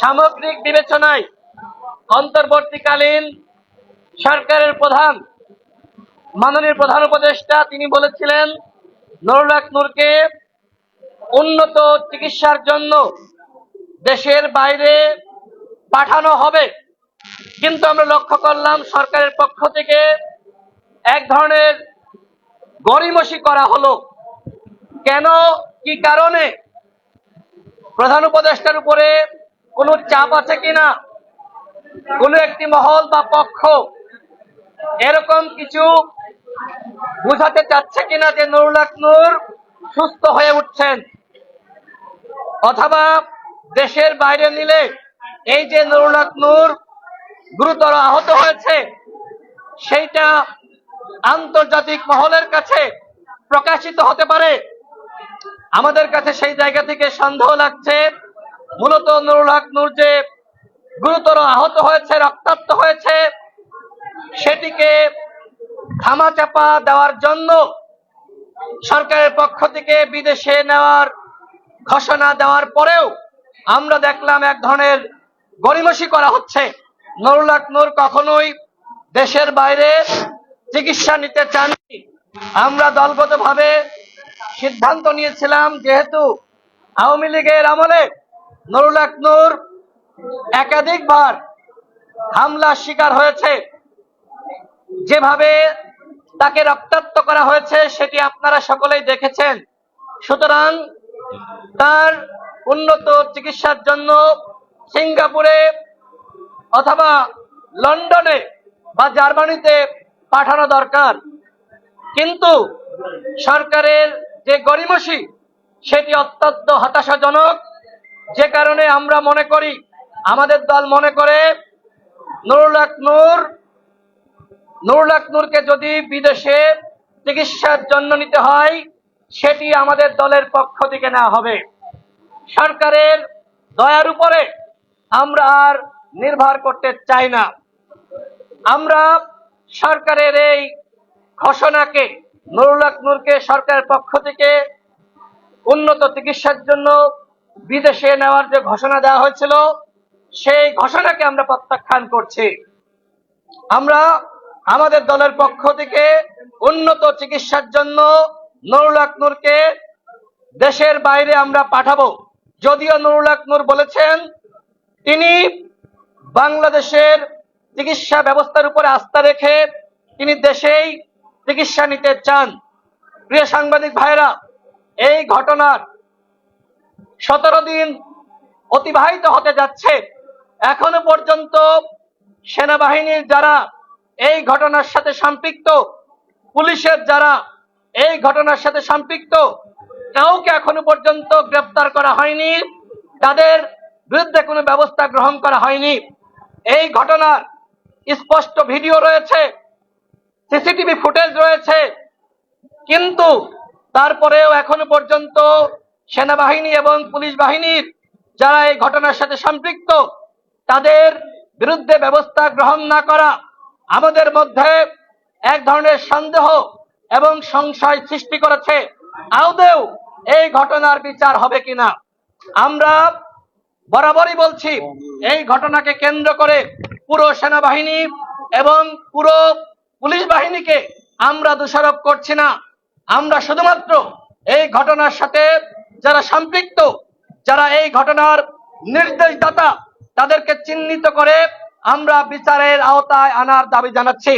সামগ্রিক বিবেচনায় অন্তর্বর্তীকালীন সরকারের প্রধান, মাননীয় প্রধান উপদেষ্টা, তিনি বলেছিলেন নুরুল্লাহ নূরকে উন্নত চিকিৎসার জন্য দেশের বাইরে পাঠানো হবে। কিন্তু আমরা লক্ষ্য করলাম, সরকারের পক্ষ থেকে এক ধরনের গরিমসি করা হলো। কেন? কি কারণে? প্রধান উপদেষ্টার উপরে কোনো চাপ আছে কিনা? কোনো একটি মহল বা পক্ষ এরকম কিছু বুঝাতে চাচ্ছে কিনা যে নুরুল্লাহ নূর সুস্থ হয়ে উঠছেন? অথবা দেশের বাইরে নিলে এই যে নুরুল্লাহ নূর গুরুতর আহত হয়েছে, সেইটা আন্তর্জাতিক মহলের কাছে প্রকাশিত হতে পারে। আমাদের কাছে সেই জায়গা থেকে সন্দেহ লাগছে মূলত নুরুল হক নূর যে গুরুতর আহত হয়েছে, রক্তাক্ত হয়েছে। সেটিকে ধামাচাপা দেওয়ার জন্য সরকারের পক্ষ থেকে বিদেশে নেওয়ার ঘোষণা দেওয়ার পরেও আমরা দেখলাম এক ধরনের গরিমসি করা হচ্ছে। নুরুল হক নূর কখনোই দেশের বাইরে চিকিৎসা নিতে চাননি। আমরা দলগতভাবে সিদ্ধান্ত নিয়েছিলাম, যেহেতু আওয়ামী লীগের আমলে নুরুল হক নূর, একাধিকবার হামলার শিকার হয়েছে। যেভাবে তাকে রক্তাক্ত করা হয়েছে, সেটি আপনারা সকলেই দেখেছেন। সুতরাং তার উন্নত চিকিৎসার জন্য সিঙ্গাপুরে অথবা লন্ডনে বা জার্মানিতে পাঠানো দরকার। কিন্তু সরকারের যে গরিমসি সেটি অত্যন্ত হতাশাজনক। যে কারণে আমরা মনে করি, আমাদের দল মনে করে নুরুল হক নূর যদি বিদেশে চিকিৎসার জন্য নিতে হয়, সেটি আমাদের দলের পক্ষ থেকে নেওয়া হবে। সরকারের দয়ার উপরে আমরা আর নির্ভর করতে চাই না। আমরা সরকারের এই ঘোষণাকে, নুরুল হক নূরকে সরকারের পক্ষ থেকে উন্নত চিকিৎসার জন্য বিদেশে নেওয়ার যে ঘোষণা দেওয়া হয়েছিল, সেই ঘোষণাকে আমরা প্রত্যাখ্যান করছি। আমরা আমাদের দলের পক্ষ থেকে উন্নত চিকিৎসার জন্য নুরুল হক নূরকে দেশের বাইরে আমরা পাঠাবো। যদিও নুরুল হক নূর বলেছেন, তিনি বাংলাদেশের চিকিৎসা ব্যবস্থার উপরে আস্থা রেখে তিনি দেশেই চিকিৎসা নিতে চান। প্রিয় সাংবাদিক ভাইরা এই ঘটনার সতেরো দিন অতিবাহিত হতে যাচ্ছে। এখনও পর্যন্ত সেনাবাহিনীর যারা এই ঘটনার সাথে সম্পৃক্ত, পুলিশের যারা এই ঘটনার সাথে সম্পৃক্ত, কাউকে এখনও পর্যন্ত গ্রেপ্তার করা হয়নি। তাদের বিরুদ্ধে কোনো ব্যবস্থা গ্রহণ করা হয়নি। এই ঘটনার স্পষ্ট ভিডিও রয়েছে, সিসিটিভি ফুটেজ রয়েছে। কিন্তু তারপরেও এখনও পর্যন্ত সেনাবাহিনী এবং পুলিশ বাহিনীর যারা এই ঘটনার সাথে সম্পৃক্ত, তাদের বিরুদ্ধে ব্যবস্থা গ্রহণ না করা আমাদের মধ্যে এক ধরনের সন্দেহ এবং সংশয় সৃষ্টি করেছে। আদৌ এই ঘটনার বিচার হবে কিনা? আমরা বরাবরই বলছি, এই ঘটনাকে কেন্দ্র করে পুরো সেনাবাহিনী এবং পুরো পুলিশ বাহিনীকে আমরা দোষারোপ করছি না। আমরা শুধুমাত্র এই ঘটনার সাথে যারা সম্পৃক্ত, যারা এই ঘটনার নির্দেশদাতা, তাদেরকে চিহ্নিত করে আমরা বিচারের আওতায় আনার দাবি জানাচ্ছি।